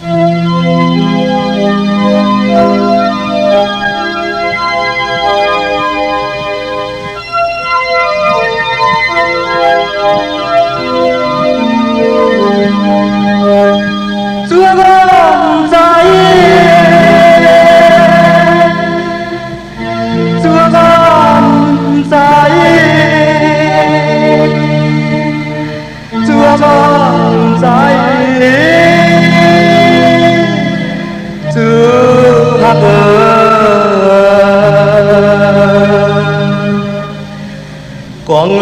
Thank you.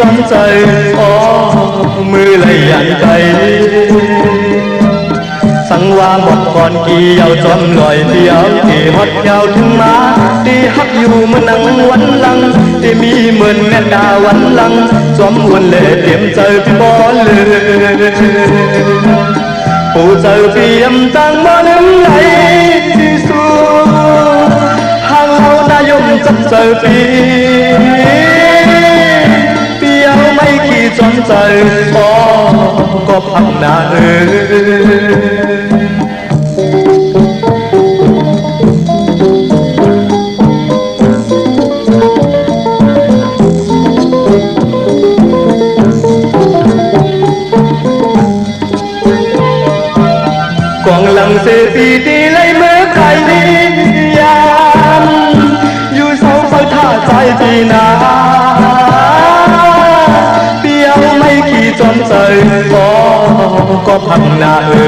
จอมใจปอมือเลยยันใจ สังวาหมดก่อนกี่ยาวจอมลอยเดียวที่ฮอดยาวถึงมาที่ฮักอยู่มื่อนังวันลังที่มีเหมือนแม่ดาวันลังจอมวนเล่เตรียมเจอพี่บอลเลยผู้เจเตรียมจังมาลืมไหลที่สุดหางเรานายมจับเจอปีเปียวไม่ ช้ใจพอก็พังนาเออองหลังเสตีตีไล่เมื่อใครดียามอยู่เสาไฟท่าใจจีนา ยก็ก็พังนาเอ่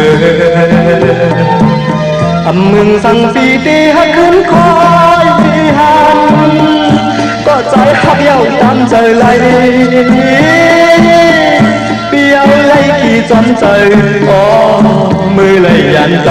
อำมึงสั่งสีตีให้ขึ้นคอยสีหันก็ใจขับเย้าตามใจไหลเปียวไหลกี่จนใจอ๋อมือไหลยันใจ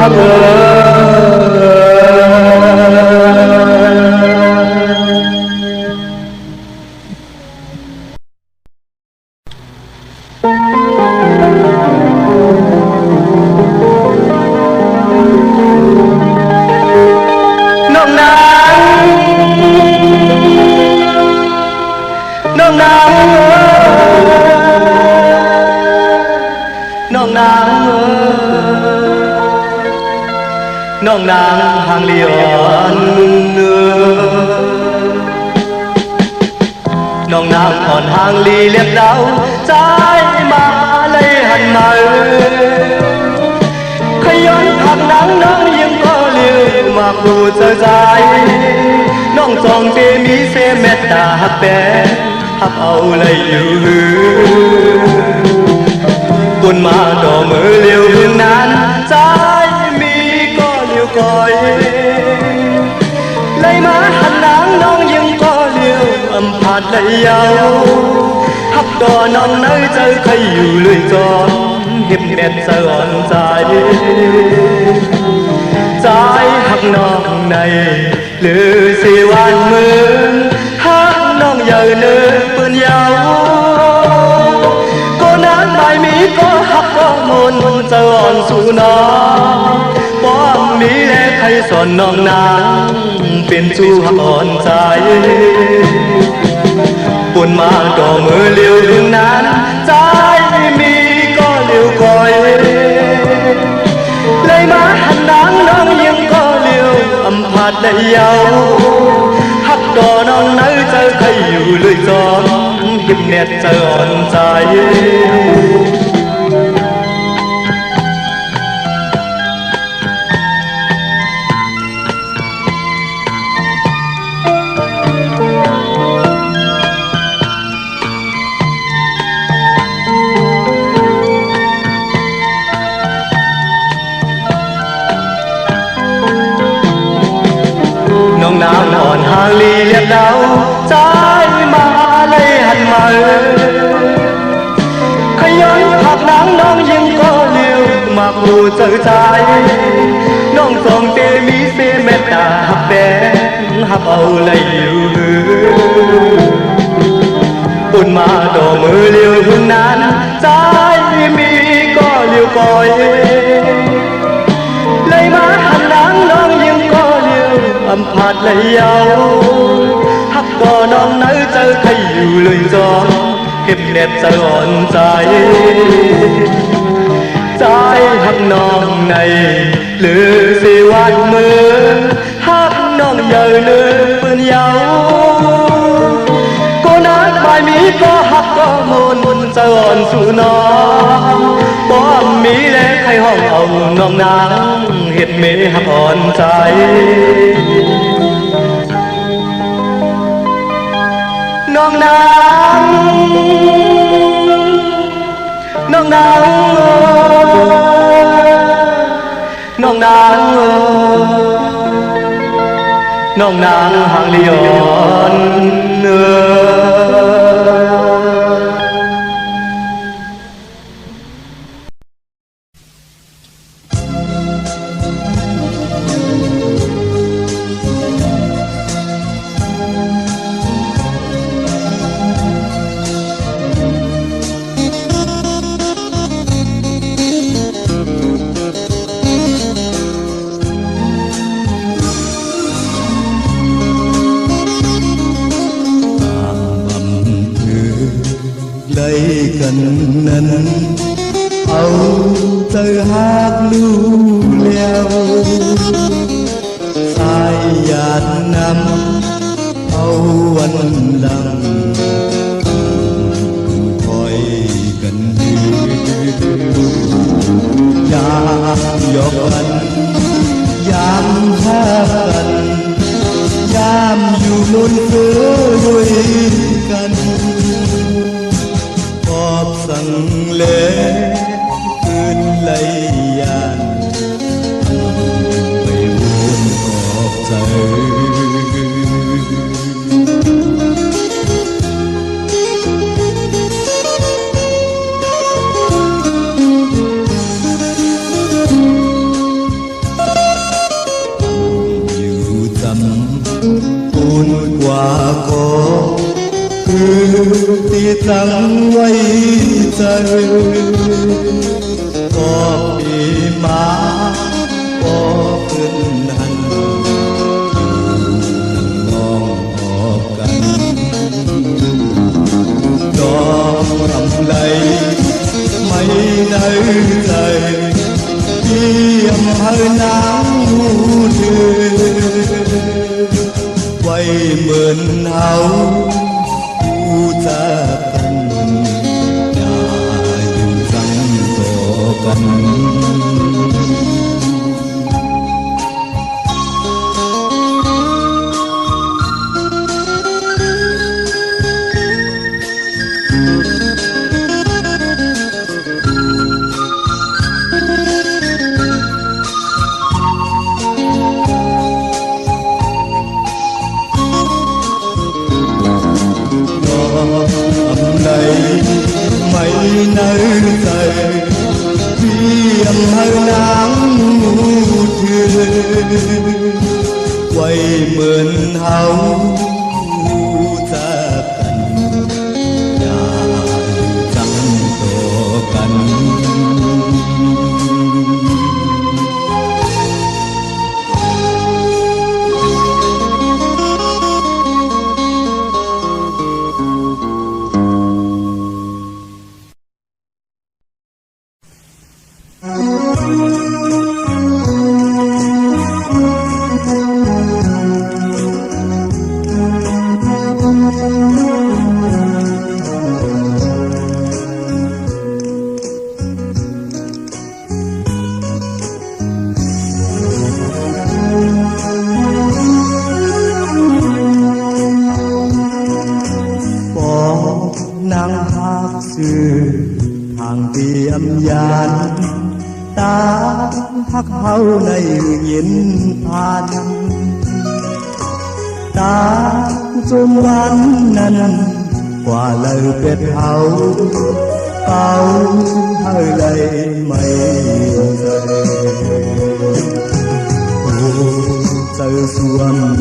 Mother. เจอใจ น้องจองเตมีเสเมตตาหักแปรหักเอาเลยอยู่หือตุนมาดอมือเลี้ยวหึงนานใจมีก็เลี้ยวก่อยเลยมาหันหนังน้องยังก็เลี้ยวอำพาดเลยยาวหักดอน้องเนยเจอใครอยู่เลยจอน hiệp đẹp sờn dài trái hắc non này lư siêu an สายหักน้องใน หรือสิวันมือหักน้องอย่าเนื้อปืนยาวก็น้ำใบมีก็หักก็มนจะอ่อนสู่น้องป้อมมีแลใครสอนน้องนางเป็นจูหักอ่อนใจปุ่นมาก็มือเลี้ยวถึงนั้นใจมีก็เลี้ยวคอยเลยมา อำพาดได้เยาหักก็ตจะองเยวมาปูเจอใจน้องสองเตมีเสเมตตาหักแบนหักเอาเลยอยู่ปุ่นมาดอมือเลี้ยวหุ่นนั้นใจมีก็เลี้ยวก่อยเลยมาหันหลังน้องยังก็เลี้ยวอำพาดเลยเยาหักก็น้องนื้อเจอใครอยู่เลยจอมเก็บเน็ตจะอ่อนใจ น้องในหรือสิวันมือหักน้องเยอะเนื้อเปื้อนเยาก็นัดบ่ายมีก็หักก็มนจะอ่อนสู่น้องบ่มีแลใครห้องเอาน้องนางเฮ็ดเมหักอ่อนใจน้องนางน้องนาง น้องนาง วั ที่ตั้งไว้ใจก็ปีมาก็ขึ้นหันมองออกกันดอกทำไรไม่ได้ใจเยี่ยมเฮอนางหูเธอไว้เหมือนเฮาผู้ อ ชื่อทางเตียมยานตาหักเฮาในเย็นผ่านตาจนวันนั้นกว่าเลยเป็ดเฮาเป่าให้เลยไม่เลย trời xuân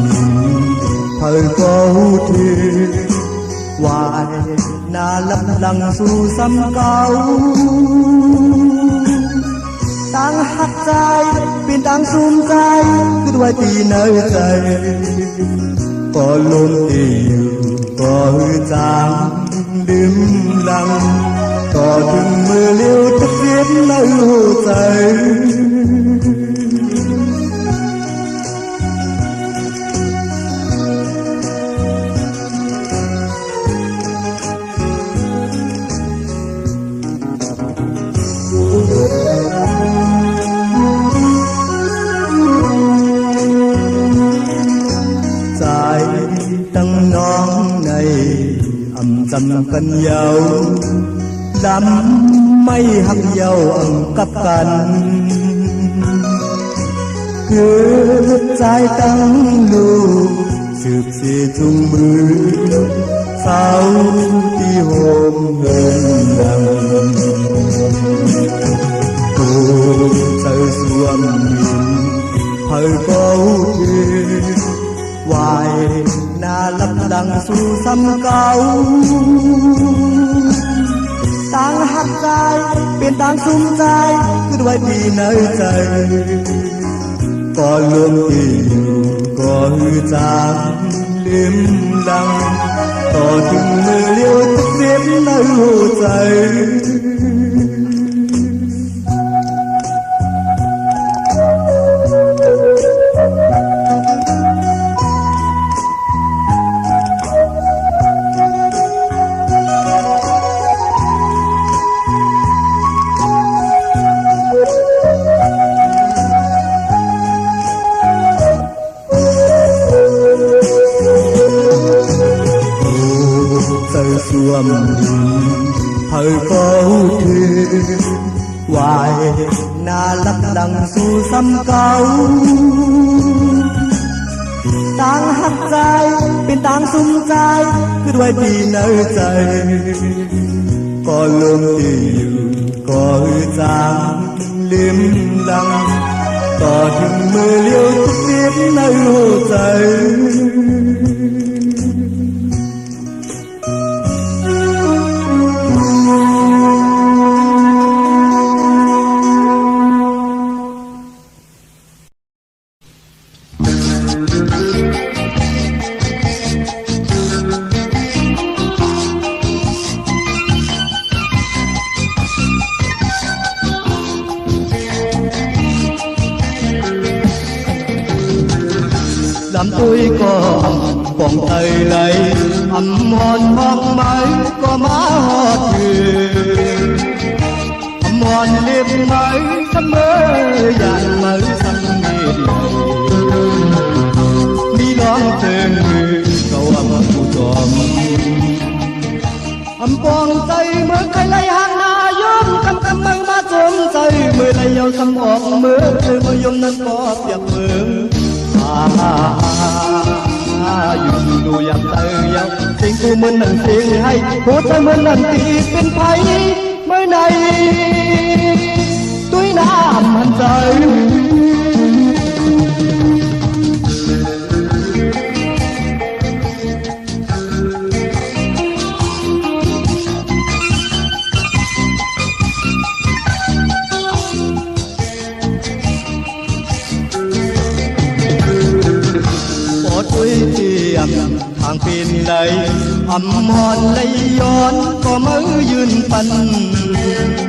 thời có thi hoài na lấp lăng su xăm cao. Tăng hát trai pin tăng sum trai cứ đuôi tì nơi trời. Có luôn yêu có hư trang đêm lặng có từng mưa liêu thức viết nơi hồ âm tâm cân dâu lắm mây hăng dâu ẩn cặp cành cứ dài tăng lù sụp xì chung mưa sao đi hôm hơn đằng cô trời xuân thời câu chuyện hoài ดังสู่ซ้ำเก่าต่างหักใจเป็นต่างสุ่มใจคือด้วยที่ในใจก็ลมที่อยู่ก่อนอจางลิมดังต่อถึงมือเลี้ยวเต็มในหัวใจ liếm lặng và đừng mơ liêu tiếp nơi hồ trời อนเด็บไหมทำเมอย่านมืาสังเกตมีน้องเติมมือก็ว่ามาผู้จอมอำปองใจเมื่อใครไล่ห่างนายมคำคำมังมาสมใจเมื่อไรยาวทำออกเมื่อเธอมายมนั้นก็เปียกเมืออาอยู่ดูยามเตยยัสิ่งกูเหมือนนั่นสิ่งให้หัวใจมือนนั่งตีเป็นไผ่เมื่อไหร่ เลยห่างลายอมกำกำมอนใจมือเลยเอาสมองมือเ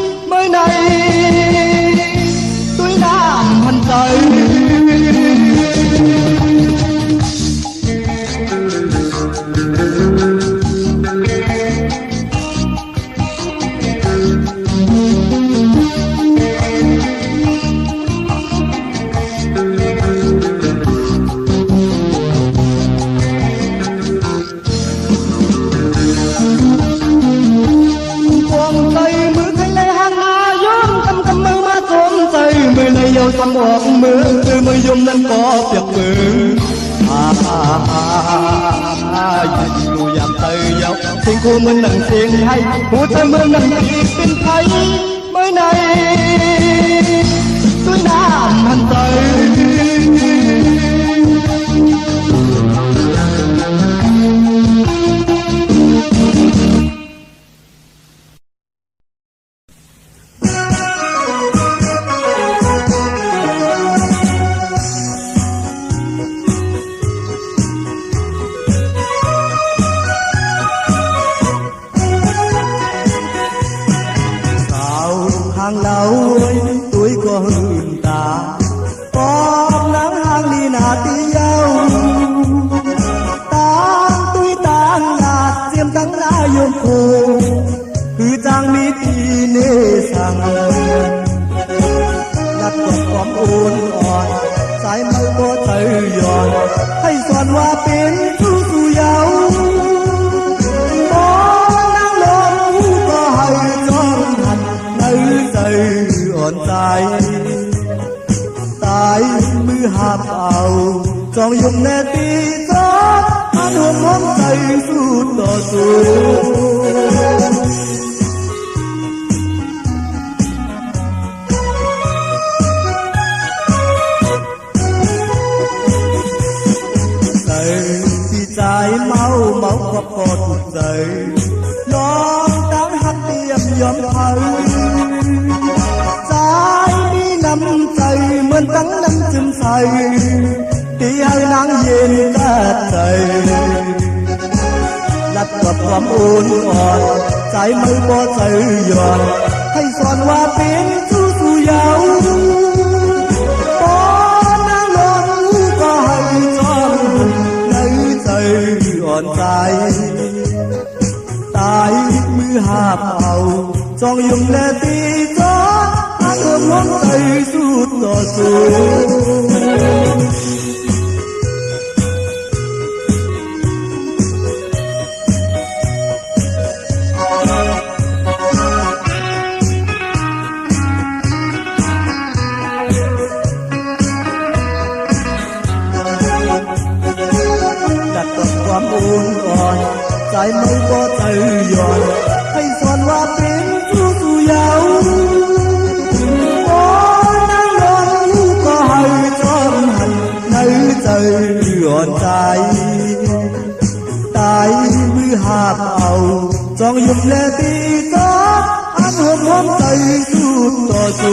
น้ำมันใจ อาสมองมือคือมือยมนั้นก็เปียกมืออาอาอาอาอยู่อยามเตยเยาเสียงกูมันนั่งเสียงให้หัวใจมือนั่งตีเป็นไทยเมื่อไหนด้วยน้ำมันเตย ความอุ่นอ่อนใจมือบ่ใจหย่อนให้สอนว่าเป็นสู้สู่ยาว์ปอนนั่งลงก็ให้จอมในใจอ่อนใจตายมือหาเอาจองยุงและตีจออันรวมน้องใจสู้ต่อสู้ นหัวผ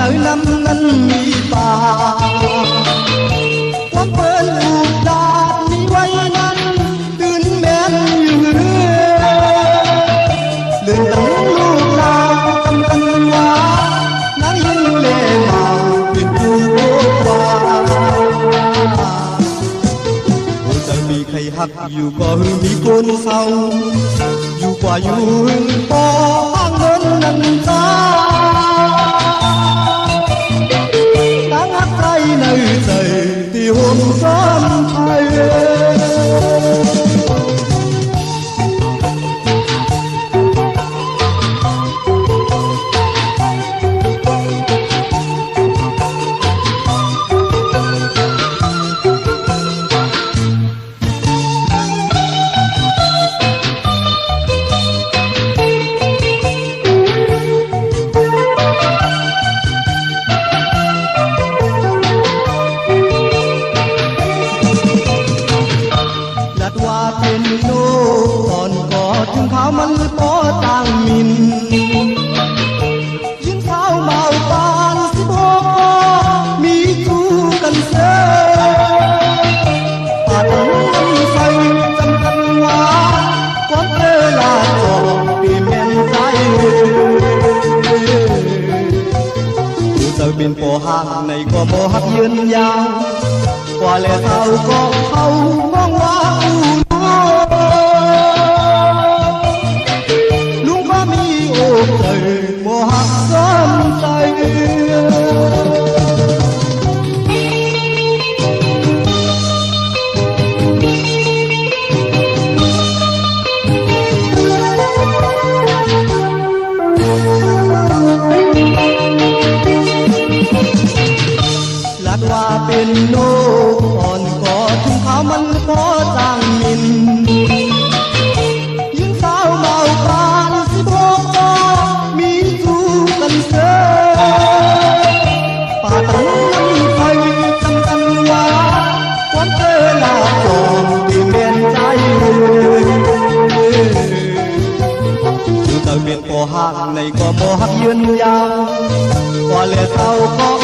នៅលំងិនមីបាគាត់ពេលឧដាតនេះໄວនឹងទឿនមែនយឺរឿលឿនទៅលោកឡាកំកំវ៉ាណាយឺលេមកពីគូបោអូទៅមីໄខហាត់យូក៏ហឺមីគូនសៅយូក៏យូហឺបោងងនឹងតា ondan ayrı. biển từ từ biển phố hàng này có phố hát duyên dáng quả lẽ sao có hâu mong quá ก็บอกยืนยาวว่าเลือเท่าก็